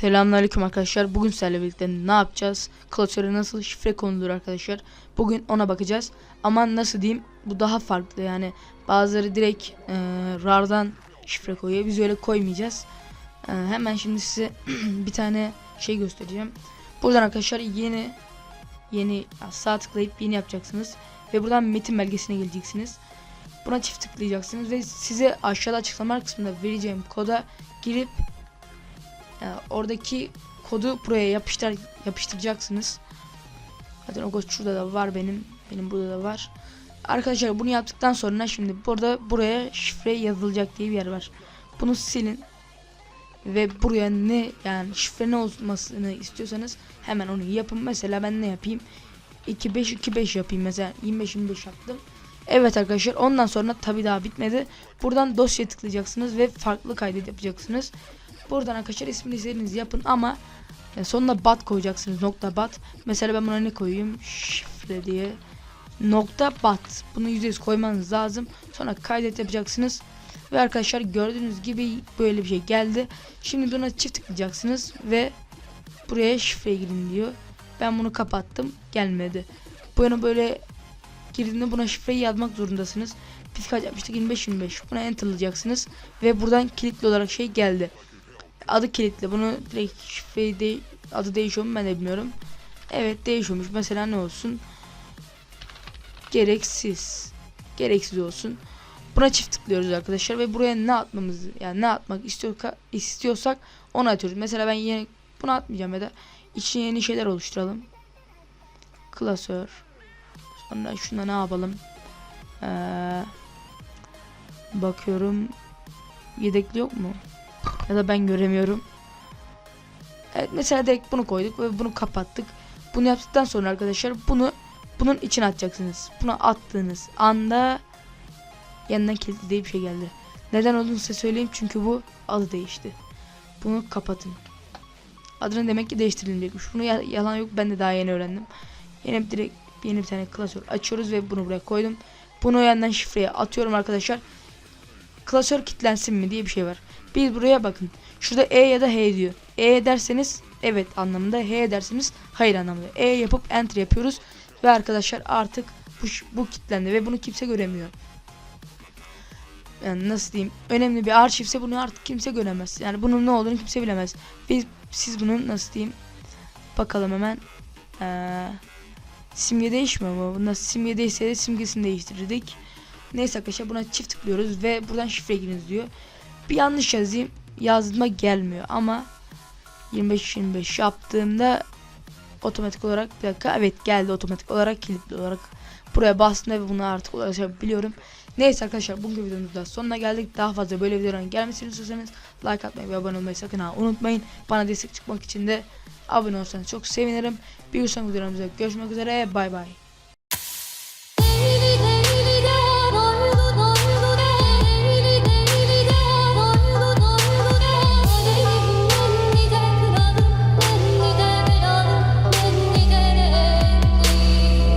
Selamünaleyküm arkadaşlar. Bugün sizlerle birlikte ne yapacağız? Klasöre nasıl şifre konulur arkadaşlar? Bugün ona bakacağız. Ama nasıl diyeyim? Bu daha farklı yani. Bazıları direkt e, RAR'dan şifre koyuyor. Biz öyle koymayacağız. E, hemen şimdi size bir tane şey göstereceğim. Buradan arkadaşlar yeni yeni sağ tıklayıp yeni yapacaksınız. Ve buradan metin belgesine geleceksiniz. Buna çift tıklayacaksınız ve size aşağıda açıklama kısmında vereceğim koda girip yani oradaki kodu buraya yapıştır yapıştıracaksınız. Zaten o kod şurada da var benim. Benim burada da var. Arkadaşlar bunu yaptıktan sonra şimdi burada buraya şifre yazılacak diye bir yer var. Bunu silin. Ve buraya ne yani şifre ne olmasını istiyorsanız hemen onu yapın. Mesela ben ne yapayım? 2525 yapayım mesela 25 25 yaptım. Evet arkadaşlar ondan sonra tabi daha bitmedi. Buradan dosya tıklayacaksınız ve farklı kaydet yapacaksınız. Buradan arkadaşlar ismini istediğiniz yapın ama e, sonuna bat koyacaksınız nokta bat. Mesela ben buna ne koyayım? Şifre diye. Nokta bat. Bunu %100 koymanız lazım. Sonra kaydet yapacaksınız. Ve arkadaşlar gördüğünüz gibi böyle bir şey geldi. Şimdi buna çift tıklayacaksınız ve buraya şifre girin diyor. Ben bunu kapattım. Gelmedi. Bunu böyle girdiğinde buna şifreyi yazmak zorundasınız. Biz kaç yapmıştık? 25 25. Buna enterlayacaksınız ve buradan kilitli olarak şey geldi. Adı kilitli. Bunu direkt şifreyi de adı değişiyor mu ben de bilmiyorum. Evet değişiyormuş. Mesela ne olsun? Gereksiz. Gereksiz olsun. Buna çift tıklıyoruz arkadaşlar ve buraya ne atmamız yani ne atmak istiyor, istiyorsak onu atıyoruz. Mesela ben yeni bunu atmayacağım ya da içine yeni şeyler oluşturalım. Klasör. Sonra şuna ne yapalım? Ee, bakıyorum. Yedekli yok mu? Ya da ben göremiyorum. Evet mesela direkt bunu koyduk ve bunu kapattık. Bunu yaptıktan sonra arkadaşlar bunu bunun içine atacaksınız. Bunu attığınız anda yanından kilitli diye bir şey geldi. Neden olduğunu size söyleyeyim çünkü bu adı değişti. Bunu kapatın. Adını demek ki değiştirilecekmiş. Bunu ya- yalan yok ben de daha yeni öğrendim. Yeni bir direkt yeni bir tane klasör açıyoruz ve bunu buraya koydum. Bunu yandan şifreye atıyorum arkadaşlar. Klasör kilitlensin mi diye bir şey var. Biz buraya bakın. Şurada E ya da H diyor. E derseniz evet anlamında. H derseniz hayır anlamında. E yapıp enter yapıyoruz. Ve arkadaşlar artık bu, bu kilitlendi ve bunu kimse göremiyor. Yani nasıl diyeyim? Önemli bir arşivse bunu artık kimse göremez. Yani bunun ne olduğunu kimse bilemez. Biz siz bunun nasıl diyeyim? Bakalım hemen. Ee, simge değişmiyor mu? Bunda simge değişse de simgesini değiştirdik. Neyse arkadaşlar buna çift tıklıyoruz ve buradan şifre giriniz diyor. Bir yanlış yazayım. Yazma gelmiyor ama 25-25 yaptığımda otomatik olarak bir dakika evet geldi otomatik olarak kilitli olarak buraya bastığımda ve bunu artık ulaşabiliyorum. Neyse arkadaşlar bugün videomuzda sonuna geldik. Daha fazla böyle videoların gelmesini istiyorsanız like atmayı ve abone olmayı sakın ha unutmayın. Bana destek çıkmak için de abone olsanız çok sevinirim. Bir sonraki videomuzda görüşmek üzere. Bay bay.